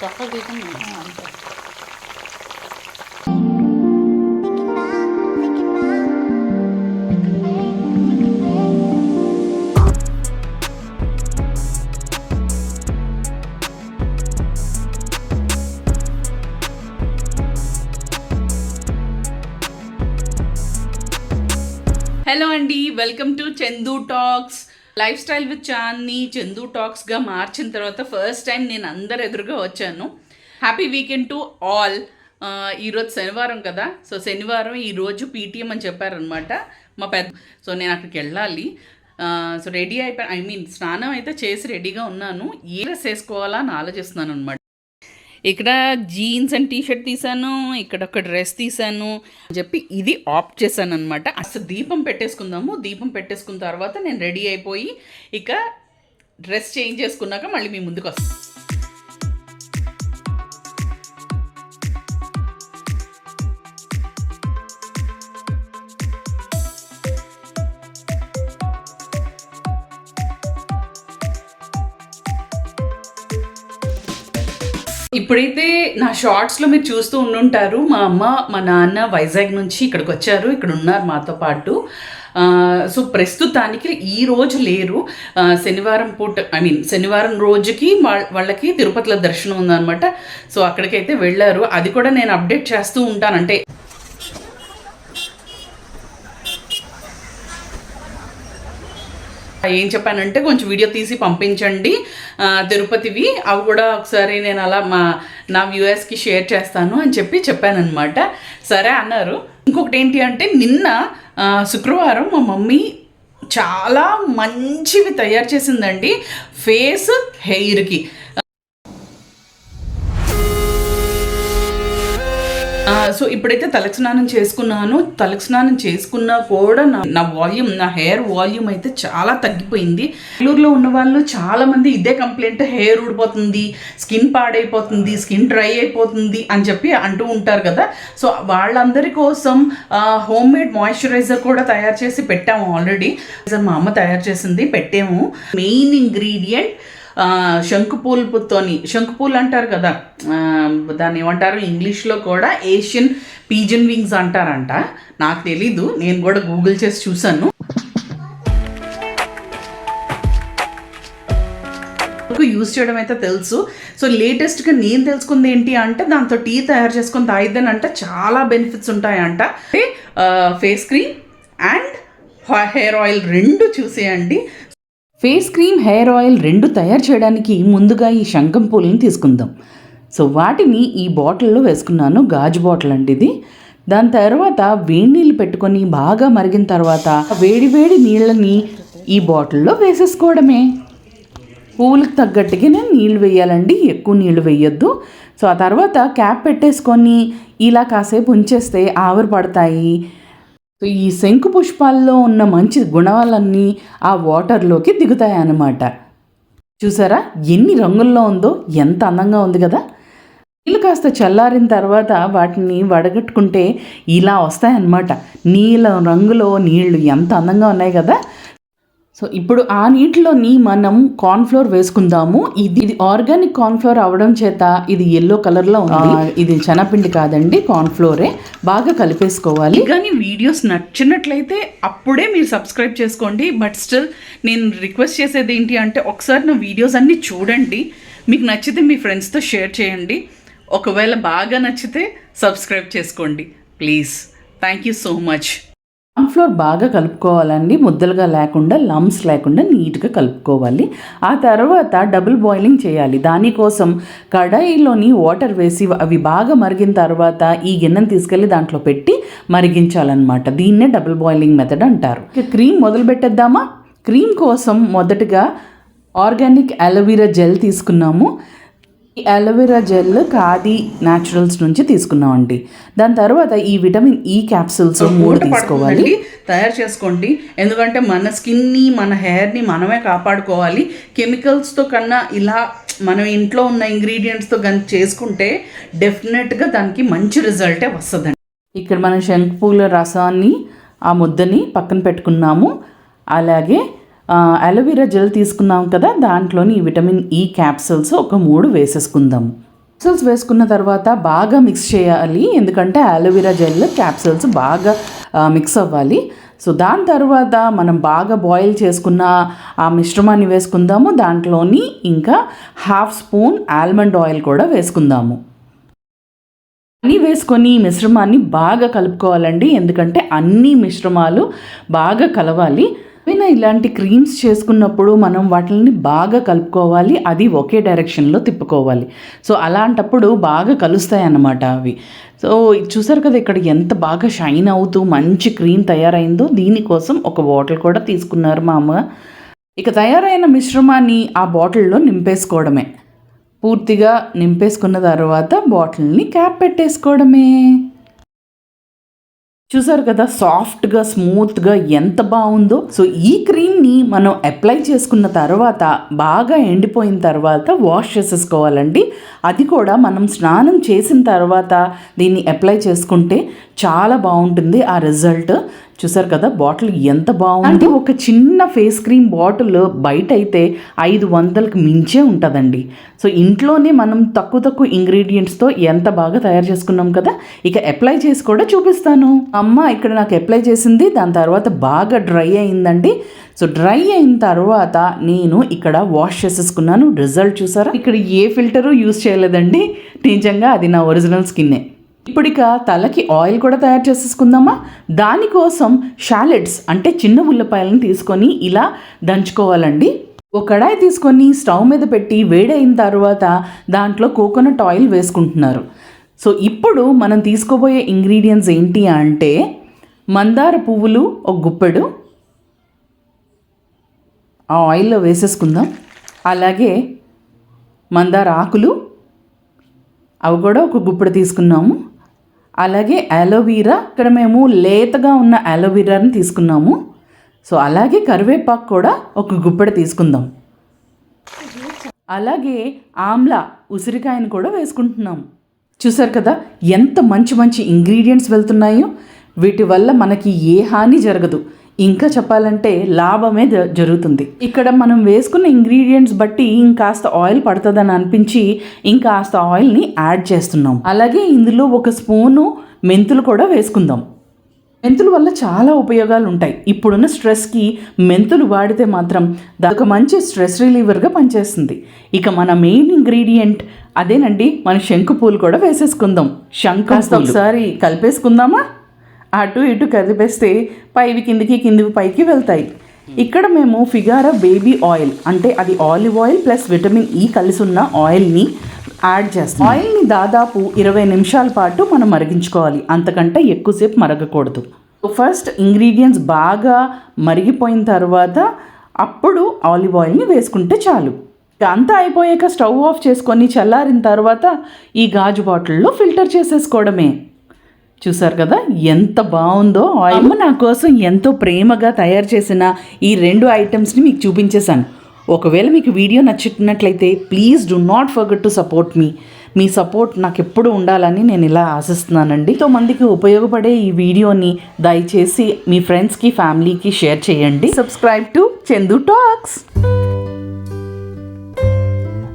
자, 하기 좀, 어, 안 돼. Hello అండి welcome to Chandu talks. Lifestyle with చాన్ని Chandu టాక్స్గా మార్చిన తర్వాత ఫస్ట్ టైం నేను అందరు ఎదురుగా వచ్చాను. హ్యాపీ వీకెండ్ టు ఆల్ ఈరోజు శనివారం కదా సో శనివారం ఈరోజు పీటీఎం అని చెప్పారనమాట మా పెద్ద సో నేను అక్కడికి వెళ్ళాలి. సో రెడీ అయిపోయి ఐ మీన్ స్నానం అయితే చేసి రెడీగా ఉన్నాను. ఏ డ్రెస్ వేసుకోవాలా అని ఆలోచిస్తున్నాను అనమాట ఇక్కడ జీన్స్ అండ్ టీ షర్ట్ తీసాను ఇక్కడ ఒక డ్రెస్ తీసాను అని చెప్పి ఇది ఆప్ట్ చేశాను అనమాట అసలు దీపం పెట్టేసుకుందాము దీపం పెట్టేసుకున్న తర్వాత నేను రెడీ అయిపోయి ఇక డ్రెస్ చేంజ్ చేసుకున్నాక మళ్ళీ మీ ముందుకు వస్తాను. ఇప్పుడైతే నా షార్ట్స్లో మీరు చూస్తూ ఉండుంటారు. మా అమ్మ మా నాన్న వైజాగ్ నుంచి ఇక్కడికి వచ్చారు. ఇక్కడ ఉన్నారు మాతో పాటు. సో ప్రస్తుతానికి ఈ రోజు లేరు. శనివారం పూట ఐ మీన్ శనివారం రోజుకి వాళ్ళ వాళ్ళకి తిరుపతిలో దర్శనం ఉందన్నమాట. సో అక్కడికైతే వెళ్ళారు. అది కూడా నేను అప్డేట్ చేస్తూ ఉంటాను. అంటే ఏం చెప్పానంటే కొంచెం వీడియో తీసి పంపించండి. తిరుపతివి అవి కూడా ఒకసారి నేను అలా మా నా వ్యూయర్స్కి షేర్ చేస్తాను అని చెప్పి చెప్పానమాట సరే అన్నారు. ఇంకొకటి ఏంటి అంటే నిన్న శుక్రవారం మా మమ్మీ చాలా మంచివి తయారు చేసిందండి. ఫేస్ హెయిర్కి. Uh, సో ఇప్పుడైతే తలకి స్నానం చేసుకున్నాను. తలకి స్నానం చేసుకున్నా కూడా నా నా వాల్యూమ్ నా హెయిర్ వాల్యూమ్ అయితే చాలా తగ్గిపోయింది. బెంగళూరులో ఉన్న వాళ్ళు చాలా మంది ఇదే కంప్లైంట్ హెయిర్ ఊడిపోతుంది స్కిన్ పాడైపోతుంది స్కిన్ డ్రై అయిపోతుంది అని చెప్పి అంటూ ఉంటారు కదా. సో వాళ్ళందరి కోసం హోమ్ మేడ్ మాయిశ్చరైజర్ కూడా తయారు చేసి పెట్టాము ఆల్రెడీ మా అమ్మ తయారు చేసింది పెట్టాము. మెయిన్ ఇంగ్రీడియంట్ ఆ, శంకుపూలతోని శంకుపూలు అంటారు కదా. దాన్ని ఏమంటారు? ఇంగ్లీష్లో కూడా ఏషియన్ పీజన్ వింగ్స్ అంటారంట. నాకు తెలీదు నేను కూడా గూగుల్ చేసి చూశాను. యూజ్ చేయడం అయితే తెలుసు. సో లేటెస్ట్గా నేను తెలుసుకుంది ఏంటి అంటే దాంతో టీ తయారు చేసుకొని తాగిద్దని అంటే చాలా బెనిఫిట్స్ ఉంటాయంట. Face cream and hair oil రెండు చూసేయండి. ఫేస్ క్రీమ్ హెయిర్ ఆయిల్ రెండు తయారు చేయడానికి ముందుగా ఈ శంఖం పూలని తీసుకుందాం. సో వాటిని ఈ బాటిల్లో వేసుకున్నాను. గాజు బాటిల్ అండి ఇది. దాని తర్వాత వేడి నీళ్ళు పెట్టుకొని బాగా మరిగిన తర్వాత వేడి వేడి నీళ్ళని ఈ బాటిల్లో వేసేసుకోవడమే. పువ్వులకు తగ్గట్టుగానే నీళ్ళు వేయాలండి. ఎక్కువ నీళ్ళు వేయొద్దు. సో ఆ తర్వాత క్యాప్ పెట్టేసుకొని ఇలా కాసేపు ఉంచేస్తే ఆవిరి పడతాయి. సో ఈ శంకు పుష్పాల్లో ఉన్న మంచి గుణాలన్నీ ఆ వాటర్లోకి దిగుతాయి అన్నమాట చూసారా? ఎన్ని రంగుల్లో ఉందో ఎంత అందంగా ఉంది కదా? నీళ్ళు కాస్త చల్లారిన తర్వాత వాటిని వడగట్టుకుంటే ఇలా వస్తాయన్నమాట. నీలం రంగులో నీళ్ళు ఎంత అందంగా ఉన్నాయి కదా? సో ఇప్పుడు ఆ నీటిలోని మనం కార్న్ఫ్లోర్ వేసుకుందాము. ఇది ఇది ఆర్గానిక్ కార్న్ఫ్లోర్ అవడం చేత ఇది ఎల్లో కలర్లో ఉంది. ఇది శనపిండి కాదండి కార్న్ఫ్లోరే బాగా కలిపేసుకోవాలి. కానీ వీడియోస్ నచ్చినట్లయితే అప్పుడే మీరు సబ్స్క్రైబ్ చేసుకోండి. బట్ స్టిల్ నేను రిక్వెస్ట్ చేసేది ఏంటి అంటే ఒకసారి నా వీడియోస్ అన్నీ చూడండి. మీకు నచ్చితే మీ ఫ్రెండ్స్తో షేర్ చేయండి. ఒకవేళ బాగా నచ్చితే సబ్స్క్రైబ్ చేసుకోండి. Please thank you so much flour బాగా కలుపుకోవాలండి. ముద్దలుగా లేకుండా లమ్స్ లేకుండా నీట్గా కలుపుకోవాలి. ఆ తర్వాత డబుల్ బాయిలింగ్ చేయాలి. దానికోసం కడాయిలోని వాటర్ వేసి అవి బాగా మరిగిన తర్వాత ఈ గిన్నెను తీసుకెళ్ళి దాంట్లో పెట్టి మరిగించాలన్నమాట. దీన్నే డబుల్ బాయిలింగ్ మెథడ్ అంటారు. ఇక క్రీమ్ మొదలు పెట్టేద్దామా? క్రీమ్ కోసం మొదటగా ఆర్గానిక్ అలోవీరా జెల్ తీసుకున్నాము. ఈ అలోవెరా జెల్ ఖాదీ న్యాచురల్స్ నుంచి తీసుకున్నామండి. దాని తర్వాత ఈ విటమిన్ ఈ క్యాప్సూల్స్ మూడు తీసుకోవాలి. తయారు చేసుకోండి. ఎందుకంటే మన స్కిన్ని మన హెయిర్ని మనమే కాపాడుకోవాలి. కెమికల్స్తో కన్నా ఇలా మనం ఇంట్లో ఉన్న ఇంగ్రీడియంట్స్తో కానీ చేసుకుంటే డెఫినెట్గా దానికి మంచి రిజల్టే వస్తుందండి. ఇక్కడ మనం శంకుపూల రసాన్ని ఆ ముద్దని పక్కన పెట్టుకున్నాము. అలాగే అలోవెరా జెల్ తీసుకున్నాం కదా దాంట్లోని ఈ విటమిన్ ఈ క్యాప్సూల్స్ ఒక మూడు వేసేసుకుందాం. క్యాప్సూల్స్ వేసుకున్న తర్వాత బాగా మిక్స్ చేయాలి ఎందుకంటే అలోవెరా జెల్ క్యాప్సూల్స్ బాగా మిక్స్ అవ్వాలి. సో దాని తర్వాత మనం బాగా బాయిల్ చేసుకున్న ఆ మిశ్రమాన్ని వేసుకుందాము దాంట్లోని ఇంకా హాఫ్ స్పూన్ ఆల్మండ్ ఆయిల్ కూడా వేసుకుందాము. అన్నీ వేసుకొని మిశ్రమాన్ని బాగా కలుపుకోవాలండి ఎందుకంటే అన్ని మిశ్రమాలు బాగా కలవాలి. ఏమైనా ఇలాంటి క్రీమ్స్ చేసుకున్నప్పుడు మనం వాటిని బాగా కలుపుకోవాలి అది ఒకే డైరెక్షన్లో తిప్పుకోవాలి. సో అలాంటప్పుడు బాగా కలుస్తాయి అన్నమాట అవి. సో చూసారు కదా ఇక్కడ ఎంత బాగా షైన్ అవుతూ మంచి క్రీమ్ తయారైందో దీనికోసం ఒక బాటిల్ కూడా తీసుకున్నారు మా అమ్మ. ఇక తయారైన మిశ్రమాన్ని ఆ బాటిల్లో నింపేసుకోవడమే. పూర్తిగా నింపేసుకున్న తర్వాత బాటిల్ని క్యాప్ పెట్టేసుకోవడమే. చూసారు కదా సాఫ్ట్గా స్మూత్గా ఎంత బాగుందో? సో ఈ క్రీమ్ని మనం అప్లై చేసుకున్న తర్వాత బాగా ఎండిపోయిన తర్వాత వాష్ చేసేసుకోవాలండి. అది కూడా మనం స్నానం చేసిన తర్వాత దీన్ని అప్లై చేసుకుంటే చాలా బాగుంటుంది ఆ రిజల్ట్ చూసారు కదా బాటిల్ ఎంత బాగుంది? ఒక చిన్న ఫేస్ క్రీమ్ బాటిల్ బయట అయితే ఐదు వందలకు మించే ఉంటుందండి. సో ఇంట్లోనే మనం తక్కువ తక్కువ ఇంగ్రీడియంట్స్తో ఎంత బాగా తయారు చేసుకున్నాం కదా ఇక అప్లై చేసి కూడా చూపిస్తాను. అమ్మ ఇక్కడ నాకు అప్లై చేసింది దాని తర్వాత బాగా డ్రై అయిందండి. సో డ్రై అయిన తర్వాత నేను ఇక్కడ వాష్ చేసేసుకున్నాను. రిజల్ట్ చూసారా? ఇక్కడ ఏ ఫిల్టరు యూస్ చేయలేదండి. నిజంగా అది నా ఒరిజినల్ స్కిన్నే. ఇప్పుడిక తలకి ఆయిల్ కూడా తయారు చేసేసుకుందామా? దానికోసం షాలెట్స్ అంటే చిన్న ఉల్లిపాయలను తీసుకొని ఇలా దంచుకోవాలండి. ఒక కడాయి తీసుకొని స్టవ్ మీద పెట్టి వేడైన తర్వాత దాంట్లో కోకోనట్ ఆయిల్ వేసుకుంటున్నారు. సో ఇప్పుడు మనం తీసుకోబోయే ఇంగ్రీడియంట్స్ ఏంటి అంటే మందార పువ్వులు ఒక గుప్పెడు ఆ ఆయిల్లో వేసేసుకుందాం. అలాగే మందార ఆకులు అవి కూడా ఒక గుప్పెడు తీసుకున్నాము. అలాగే అలోవీరా ఇక్కడ మేము లేతగా ఉన్న అలోవీరాని తీసుకున్నాము. సో అలాగే కరివేపాకు కూడా ఒక గుప్పెడ తీసుకుందాం. అలాగే ఆమ్లా ఉసిరికాయను కూడా వేసుకుంటున్నాము చూసారు కదా ఎంత మంచి మంచి ఇంగ్రీడియంట్స్ వెళ్తున్నాయో. వీటి వల్ల మనకి ఏ హాని జరగదు. ఇంకా చెప్పాలంటే లాభమే జ- జరుగుతుంది. ఇక్కడ మనం వేసుకున్న ఇంగ్రీడియంట్స్ బట్టి ఇంకాస్త ఆయిల్ పడుతుందని అనిపించి ఇంకాస్త ఆయిల్ని యాడ్ చేస్తున్నాం. అలాగే ఇందులో ఒక స్పూను మెంతులు కూడా వేసుకుందాం. మెంతుల వల్ల చాలా ఉపయోగాలు ఉంటాయి ఇప్పుడున్న స్ట్రెస్కి మెంతులు వాడితే మాత్రం ఒక మంచి స్ట్రెస్ రిలీవర్గా పనిచేస్తుంది. ఇక మన మెయిన్ ఇంగ్రీడియంట్ అదేనండి మన శంకు పూలు కూడా వేసేసుకుందాం. శంకు ఒకసారి కలిపేసుకుందామా? అటు ఇటు కదిపేస్తే పైవి కిందికి కిందివి పైకి వెళ్తాయి. ఇక్కడ మేము ఫిగారా బేబీ ఆయిల్ అంటే అది olive oil plus vitamin E కలిసి ఉన్న ఆయిల్ని యాడ్ చేస్తాం ఆయిల్ని దాదాపు ఇరవై నిమిషాల పాటు మనం మరిగించుకోవాలి. అంతకంటే ఎక్కువసేపు మరగకూడదు. ఫస్ట్ ఇంగ్రీడియంట్స్ బాగా మరిగిపోయిన తర్వాత అప్పుడు ఆలివ్ ఆయిల్ని వేసుకుంటే చాలు. ఇక అంతా అయిపోయాక స్టవ్ ఆఫ్ చేసుకొని చల్లారిన తర్వాత ఈ గాజు బాటిల్లో ఫిల్టర్ చేసేసుకోవడమే. చూసారు కదా? ఎంత బాగుందో. ఆయిల్ అమ్మ నా కోసం ఎంతో ప్రేమగా తయారు చేసిన ఈ రెండు ఐటమ్స్ని మీకు చూపించేశాను. ఒకవేళ మీకు వీడియో నచ్చినట్లయితే please do not forget to support me. Me support నాకు ఎప్పుడు ఉండాలని నేను ఇలా ఆశిస్తున్నానండి. ఎంతో మందికి ఉపయోగపడే ఈ వీడియోని దయచేసి మీ ఫ్రెండ్స్కి ఫ్యామిలీకి షేర్ చేయండి. Subscribe to Chandu talks.